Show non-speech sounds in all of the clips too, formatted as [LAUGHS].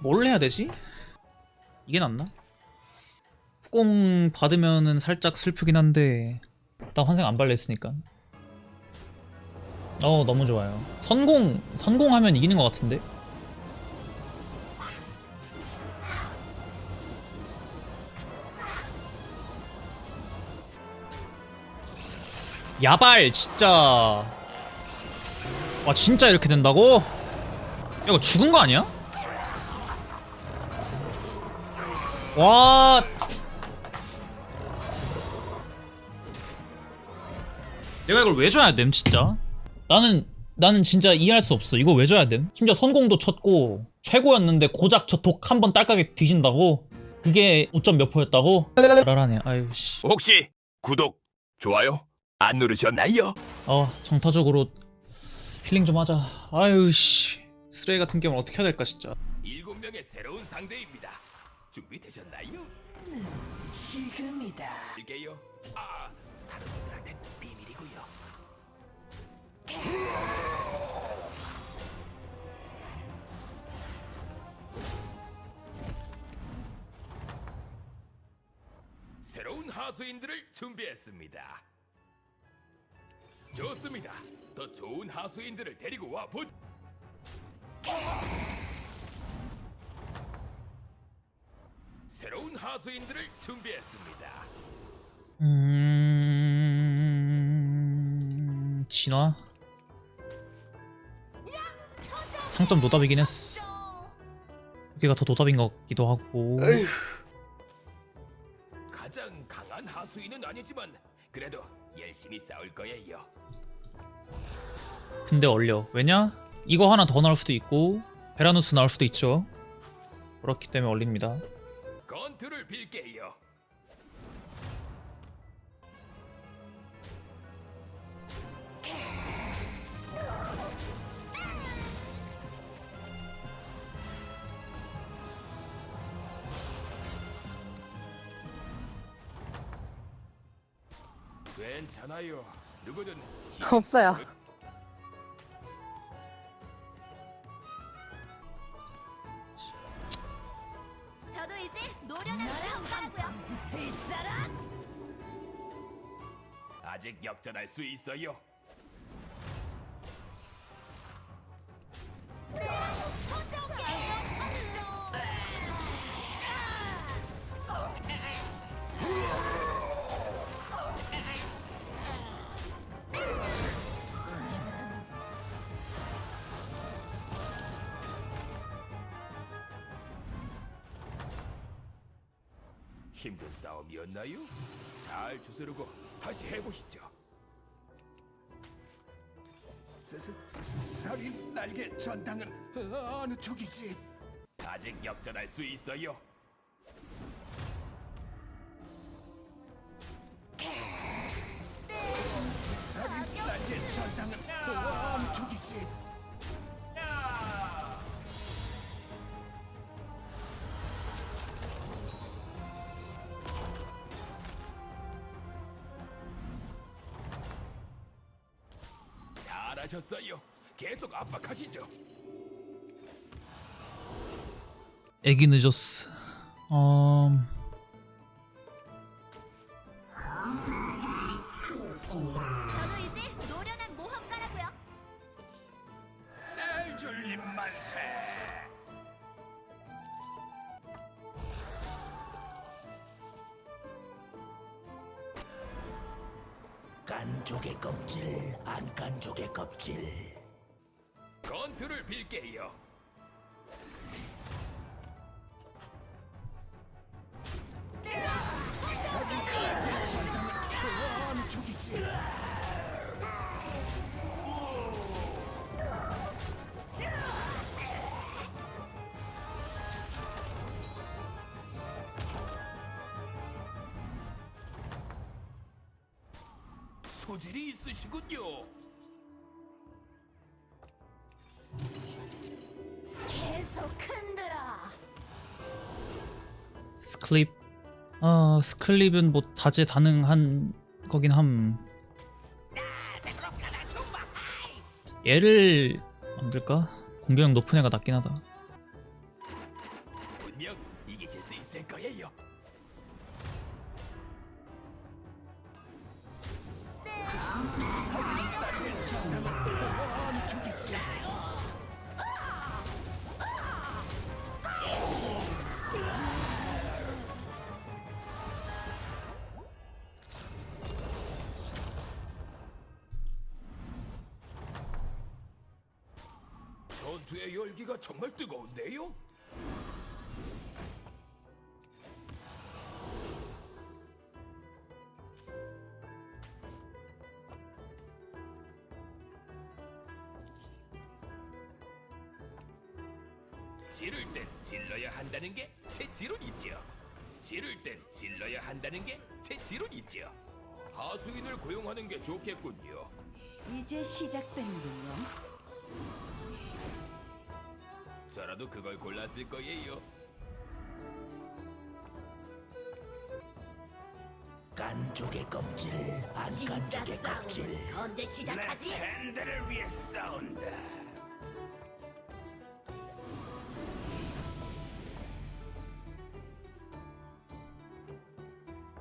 뭘 해야 되지? 이게 낫나? 후공 받으면은 살짝 슬프긴 한데 나 환생 안 발렸으니까 어 너무 좋아요 선공 선공하면 이기는 것 같은데 야발 진짜 와 진짜 이렇게 된다고? 야, 이거 죽은 거 아니야? 와 내가 이걸 왜 줘야 됨 진짜 나는 나는 진짜 이해할 수 없어 이거 왜 줘야 됨 심지어 선공도 쳤고 최고였는데 고작 저 독 한 번 딸깍에 뒤진다고 그게 5점 몇 포였다고 라라네 아유 씨 혹시 구독, 좋아요 안 누르셨나요? 어, 정타적으로 힐링 좀 하자. 아유 씨. 쓰레기 같은 게임을 어떻게 해야 될까 진짜. 일곱 명의 새로운 상대입니다. 준비되셨나요? 지금이다. 이게요. 아, 다른 분들한텐 비밀이고요. 새로운 하수인들을 준비했습니다. 좋습니다. 더 좋은 하수인들을 데리고 와 보자. 새로운 하수인들을 준비했습니다. 음... 진화? 상점 노답이긴 했어. 여기가 더 노답인 것 같기도 하고. 가장 강한 하수인은 아니지만 그래도 열심히 싸울 거예요. 근데 얼려. 왜냐? 이거 하나 더 나올 수도 있고 베라누스 나올 수도 있죠. 그렇기 때문에 얼립니다. 건투를 빌게요. 괜찮아요. 누구든 [LAUGHS] 시- 없어요. 역전할 수 있어요. 힘든 싸움이었나요? 잘 주스르고 다시 해보시죠. 살인 날개 전당은 어느 쪽이지? 아직 역전할 수 있어요. 하셨어요. 계속 압박하시죠. 애기 늦었어. 어... 껍질. 건투를 빌게요. 소질이 있으시군요. 스클립. 어, 스클립은 뭐 다재다능한 거긴 함. 얘를 만들까? 공격력 높은 애가 낫긴 하다. 뜨거운데요? 지를 땐 질러야 한다는 게 제 지론이죠. 지를 땐 질러야 한다는 게 제 지론이죠. 하수인을 고용하는 게 좋겠군요. 이제 시작되는군요. 저라도 그걸 골랐을 거예요. 깐족의 껍질 안깐족의 껍질 언제 시작하지? 팬들을 위해 싸운다.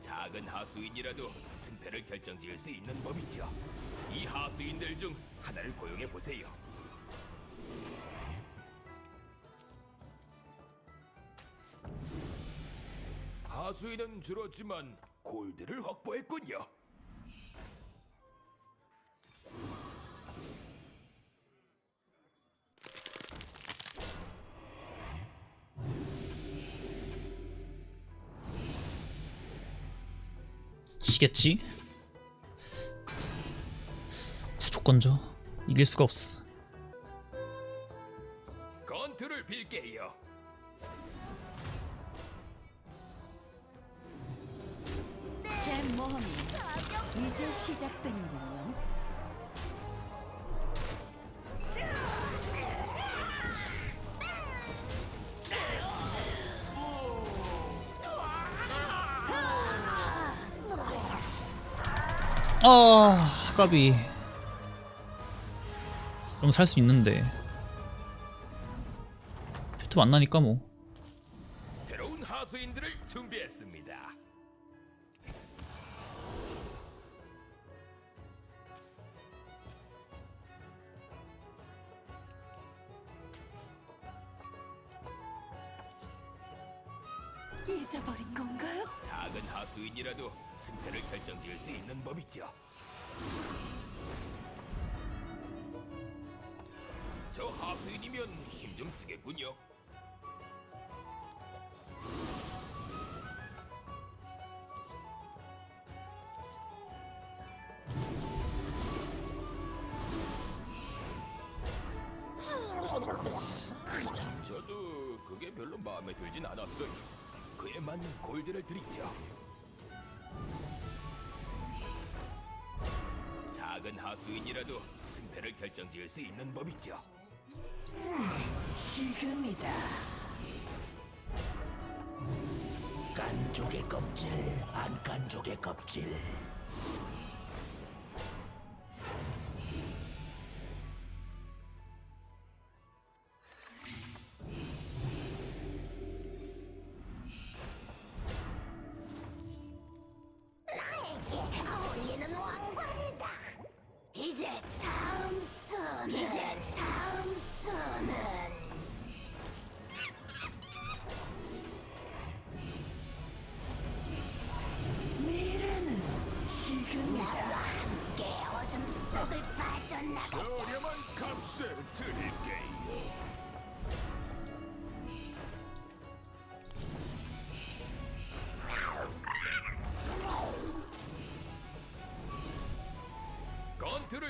작은 하수인이라도 승패를 결정지을 수 있는 법이죠. 이 하수인들 중 하나를 고용해 보세요. 수인은 줄었지만 골드를 확보했군요. 지겠지? 무조건 져. 이길 수가 없어. 건투를 빌게요. 제 모험이 이제 시작되는군요. 아, 까비. 그럼 살 수 있는데. 혜트 만나니까 뭐. 새로운 하수인들을 준비했습니다. 잊어버린 건가요? 작은 하수인이라도 승패를 결정지을 수 있는 법이죠. 저 하수인이면 힘 좀 쓰겠군요. 작은 하수인이라도 승패를 결정지을 수 있는 법이죠. 지금이다. 깐족의 껍질 안 깐족의 껍질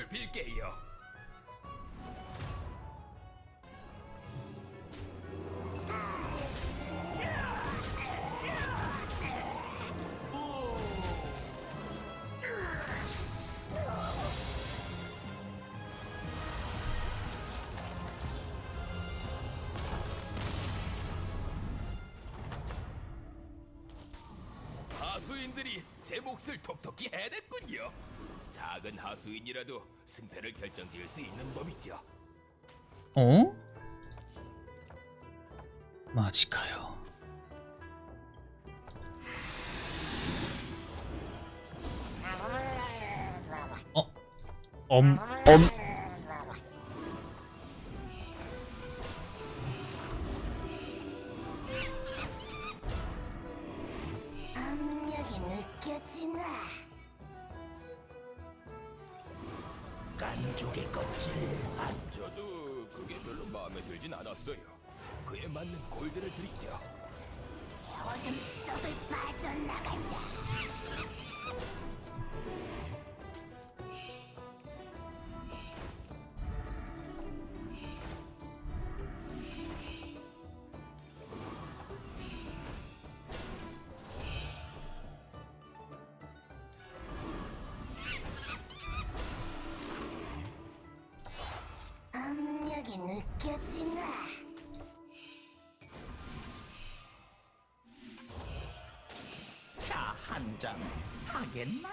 건투를 빌게요. 하수인들이 제 몫을 톡톡히 해냈군요. 작은 하수인이라도 승패를 결정지을 수 있는 법이죠. 어? 마지카요. 어? 엄? 엄? 마음에 들진 않았어요. 그에 맞는 골드를 드리죠. 어둠 속을 빠져나가자. 하겠나?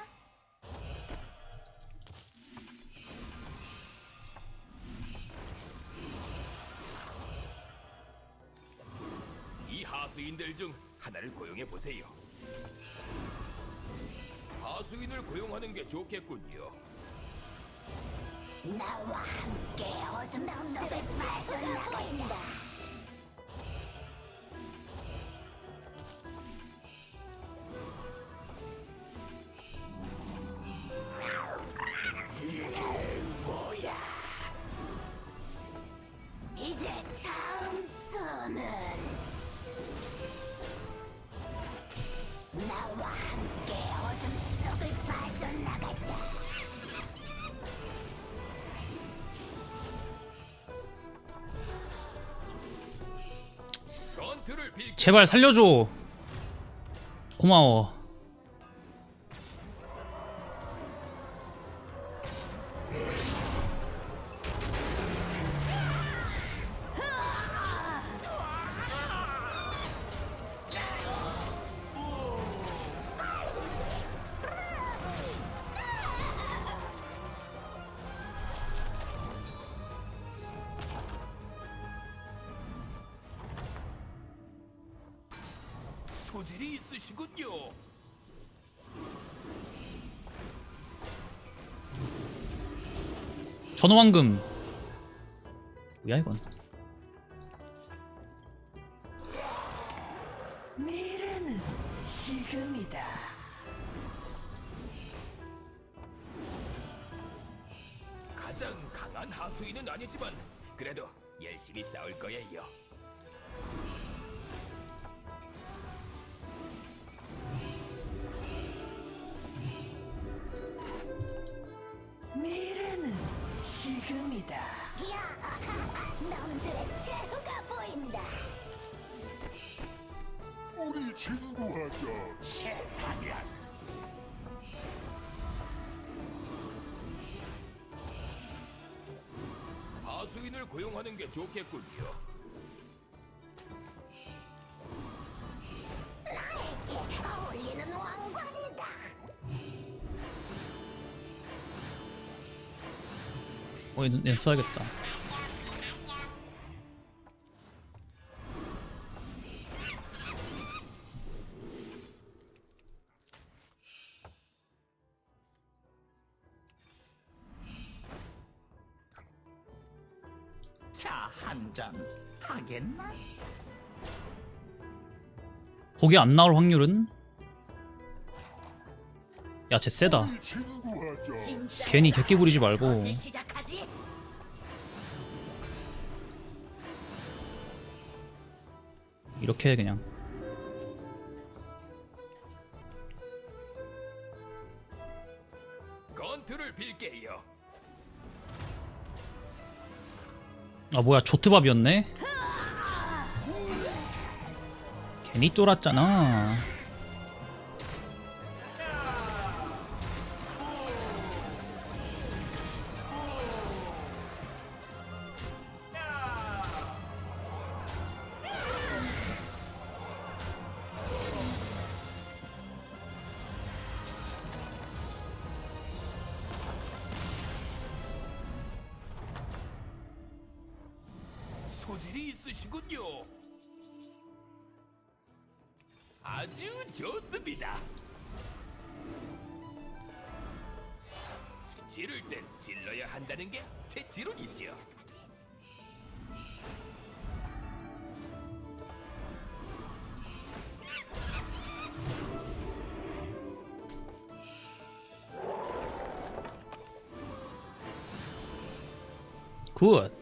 이 하수인들 중 하나를 고용해 보세요. 하수인을 고용하는 게 좋겠군요. 나와 함께 어둠 속을 빠져나가자. 제발 살려줘. 고마워 있으시군요. 전호황금 뭐야 이건 미래는 지금이다. 가장 강한 하수인은 아니지만 그래도 열심히 싸울 거예요. 친구하자 세타면 하수인을 고용하는 게 좋겠군요. 나에게 어울리는 왕관이다. 어얘 써야겠다 차 한 잔 하겠나? 거기 안 나올 확률은 야 쟤 세다 괜히 객기 부리지 말고 시작하지? 이렇게 해 그냥 건트를 빌게요. 아 뭐야 조트밥이었네? 괜히 쫄았잖아 소질이 있으시군요. 아주 좋습니다. 지를 땐 질러야 한다는 게 제 지론이지요. 굿.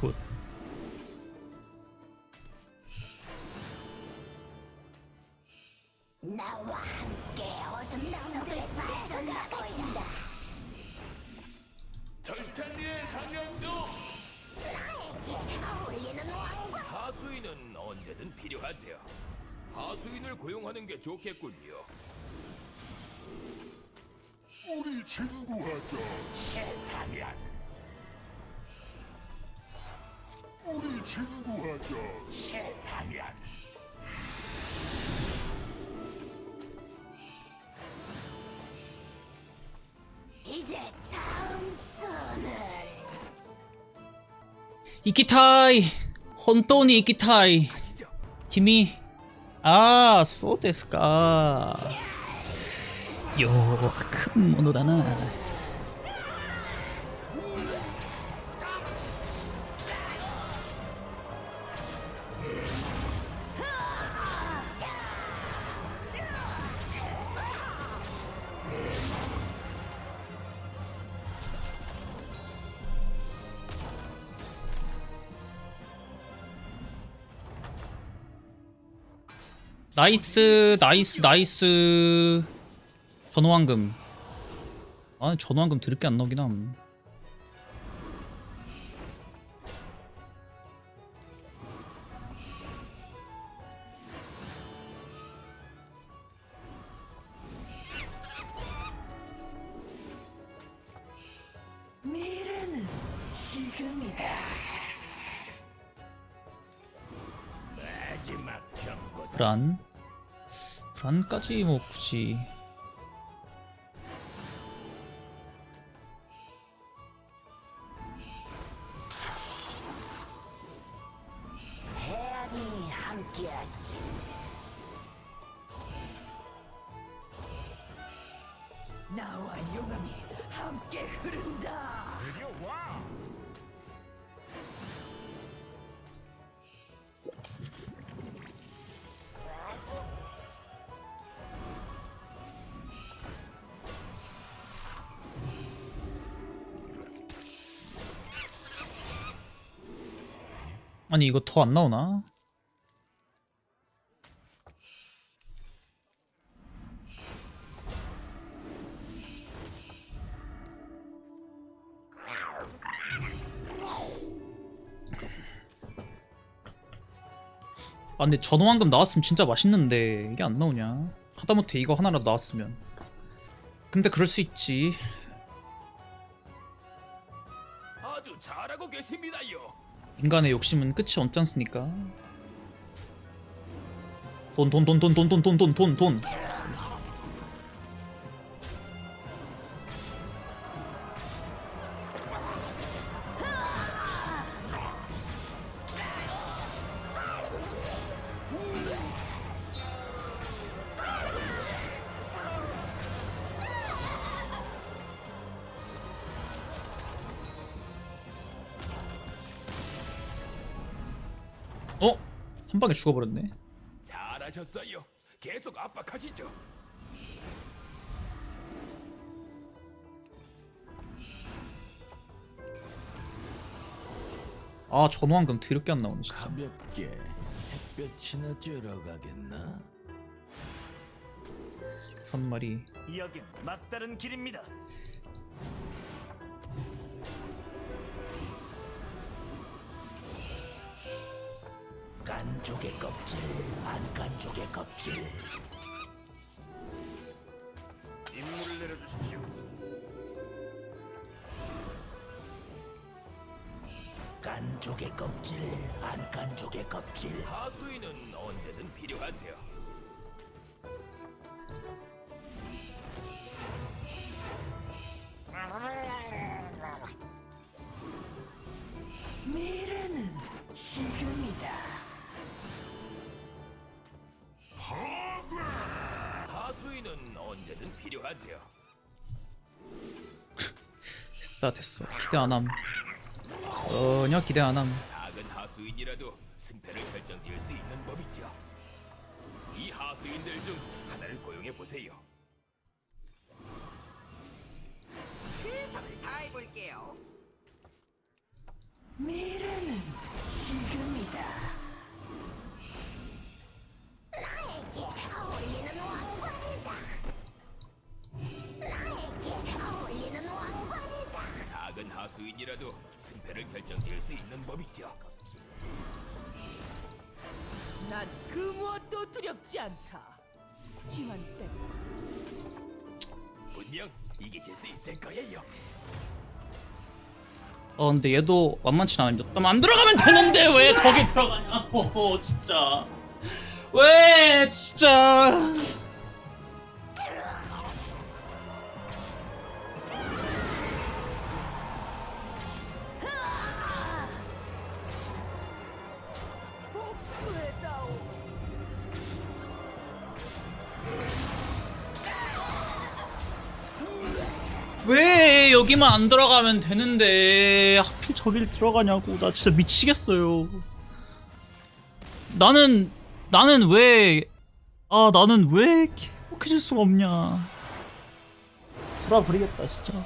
굿. 나와 함께 어둠 속을 빠져나가자. 절찬리의 상영도 어울리는 왕과 하수인은 언제든 필요하지요. 하수인을 고용하는 게 좋겠군요. 친구하자. 싫다면 이제 다음 선을. 이키타이 혼돈이 이키타이. 힘이 아 소데스까 요큰 모노다나. 나이스, 나이스, 나이스. 전호황금. 아, 전호황금 드럽게 안 나오긴 함. 미래는 지금이다. 마지막 경고. 불안. 불안까지 뭐 굳이. 나와 용암이 함께 흐른다. 아니, 이거 더 안 나오나? 아 근데 전호황금 나왔으면 진짜 맛있는데 이게 안 나오냐 하다못해 이거 하나라도 나왔으면 근데 그럴 수 있지 아주 잘하고 계십니다요. 인간의 욕심은 끝이 없지 않습니까? 돈 돈 돈 돈 돈 돈 돈 돈 돈. 돈 어? 한 방에 죽어버렸네 잘하셨어요. 계속 압박하시죠. 아 전호황금 더럽게 안 나오네 진짜 가볍게 햇볕이나 쬐러 가겠나? 선말이 여긴 막다른 길입니다. 가 깐족의 껍질, 안깐족의 껍질. 임무를 내려주십시오. 깐족의 껍질, 안깐족의 껍질. 하수인은 언제든 필요하지 나 됐어 기대 안함 전혀 기대 안함 작은 하수인이라도 승패를 결정지을 수 있는 법이죠. 이 하수인들 중 하나를 고용해 보세요. 최선을 다해볼게요. 미래는 지금이다. 작은 하수인이라도 승패를 결정지을 수 있는 법이죠. 난 그 무엇도 두렵지 않다. 지만 때 분명 이기실 수 있을 거예요. 어 근데 얘도 만만치 않아 몇안 들어가면 되는데 왜 거기 들어가냐고 [LAUGHS] 진짜 왜 진짜 여기만 안 들어가면 되는데. 하필 저길 들어가냐고. 나 진짜 미치겠어요. 나는 나는 왜 아 나는 왜 행복해질 수가 없냐. 돌아버리겠다 진짜